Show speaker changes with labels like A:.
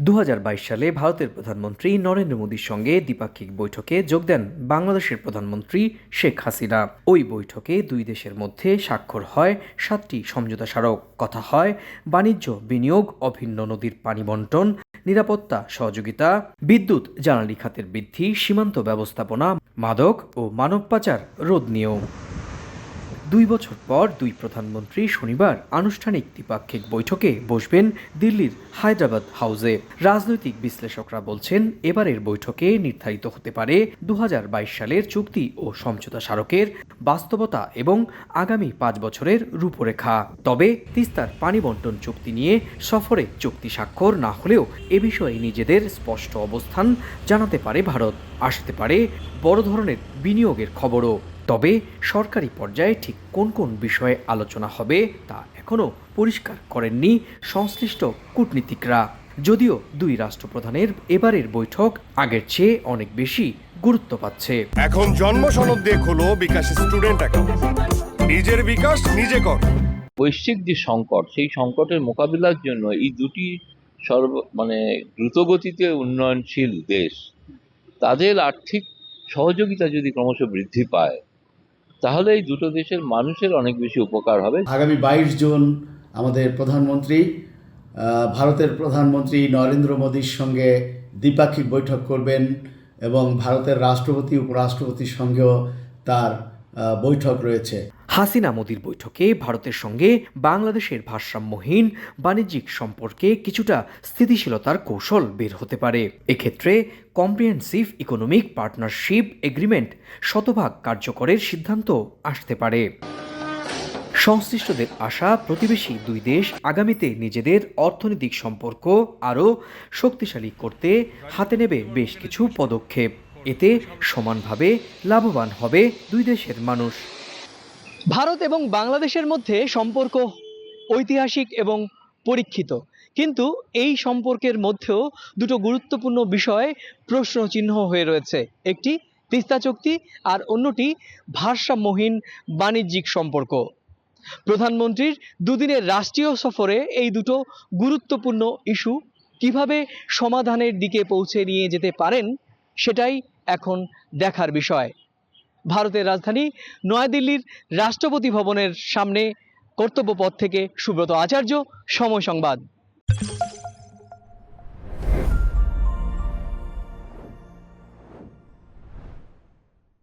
A: দু হাজার বাইশ সালে ভারতের প্রধানমন্ত্রী নরেন্দ্র মোদীর সঙ্গে দ্বিপাক্ষিক বৈঠকে যোগ দেন বাংলাদেশের প্রধানমন্ত্রী শেখ হাসিনা। ওই বৈঠকে দুই দেশের মধ্যে স্বাক্ষর হয় সাতটি সমঝোতা স্মারক। কথা হয় বাণিজ্য, বিনিয়োগ, অভিন্ন নদীর পানি বন্টন, নিরাপত্তা, সহযোগিতা, বিদ্যুৎ জ্বালানি খাতের বৃদ্ধি, সীমান্ত ব্যবস্থাপনা, মাদক ও মানব পাচার রোধ নিয়েও। দুই বছর পর দুই প্রধানমন্ত্রী শনিবার আনুষ্ঠানিক দ্বিপাক্ষিক বৈঠকে বসবেন দিল্লির হায়দ্রাবাদ হাউসে। রাজনৈতিক বিশ্লেষকরা বলছেন, এবারের বৈঠকে নির্ধারিত হতে পারে দু হাজার বাইশ সালের চুক্তি ও সমঝোতা স্মারকের বাস্তবতা এবং আগামী পাঁচ বছরের রূপরেখা। তবে তিস্তার পানি বন্টন চুক্তি নিয়ে সফরে চুক্তি স্বাক্ষর না হলেও এ বিষয়ে নিজেদের স্পষ্ট অবস্থান জানাতে পারে ভারত। আসতে পারে বড় ধরনের বিনিয়োগের খবরও। তবে সরকারি পর্যায়ে ঠিক কোন কোন বিষয়ে আলোচনা হবে তা এখনও পরিষ্কার করেননি সংশ্লিষ্ট কূটনীতিকরা। যদিও দুই রাষ্ট্রপ্রধানের এবারের বৈঠক আগের চেয়ে অনেক বেশি গুরুত্ব পাচ্ছে।
B: এখন জন্ম সনদ দিয়ে খোলো বিকাশ স্টুডেন্ট অ্যাকাউন্ট। নিজের বিকাশ নিজে কর।
C: বৈশ্বিক যে সংকট সেই সংকটের মোকাবিলার জন্য এই দুটি সর্ব মানে দ্রুতগতিতে উন্নয়নশীল দেশ তাদের আর্থিক সহযোগিতা যদি ক্রমশ বৃদ্ধি পায় তাহলে এই দুটো দেশের মানুষের অনেক বেশি উপকার হবে।
D: আগামী বাইশ জুন আমাদের প্রধানমন্ত্রী ভারতের প্রধানমন্ত্রী নরেন্দ্র মোদীর সঙ্গে দ্বিপাক্ষিক বৈঠক করবেন এবং ভারতের রাষ্ট্রপতি, উপরাষ্ট্রপতির সঙ্গেও তার বৈঠক রয়েছে।
A: হাসিনা মোদির বৈঠকে ভারতের সঙ্গে বাংলাদেশের ভারসাম্যহীন বাণিজ্যিক সম্পর্কে কিছুটা স্থিতিশীলতার কৌশল বের হতে পারে। এক্ষেত্রে কম্প্রিহেন্সিভ ইকোনমিক পার্টনারশিপ এগ্রিমেন্ট শতভাগ কার্যকরের সিদ্ধান্ত আসতে পারে। সংশ্লিষ্টদের আশা, প্রতিবেশী দুই দেশ আগামীতে নিজেদের অর্থনৈতিক সম্পর্ক আরও শক্তিশালী করতে হাতে নেবে বেশ কিছু পদক্ষেপ। এতে সমানভাবে লাভবান হবে দুই দেশের মানুষ।
E: ভারত এবং বাংলাদেশের মধ্যে সম্পর্ক ঐতিহাসিক এবং পরীক্ষিত। কিন্তু এই সম্পর্কের মধ্যেও দুটো গুরুত্বপূর্ণ বিষয় প্রশ্ন চিহ্ন হয়ে রয়েছে। একটি তিস্তা চুক্তি আর অন্যটি ভারসাম্যহীন বাণিজ্যিক সম্পর্ক। প্রধানমন্ত্রীর দুদিনের রাষ্ট্রীয় সফরে এই দুটো গুরুত্বপূর্ণ ইস্যু কীভাবে সমাধানের দিকে পৌঁছে নিয়ে যেতে পারেন, সেটাই এখন দেখার বিষয়। ভারতের রাজধানী নয়াদিল্লির রাষ্ট্রপতি ভবনের সামনে কর্তব্যপথ থেকে সুব্রত আচার্য সময় সংবাদ।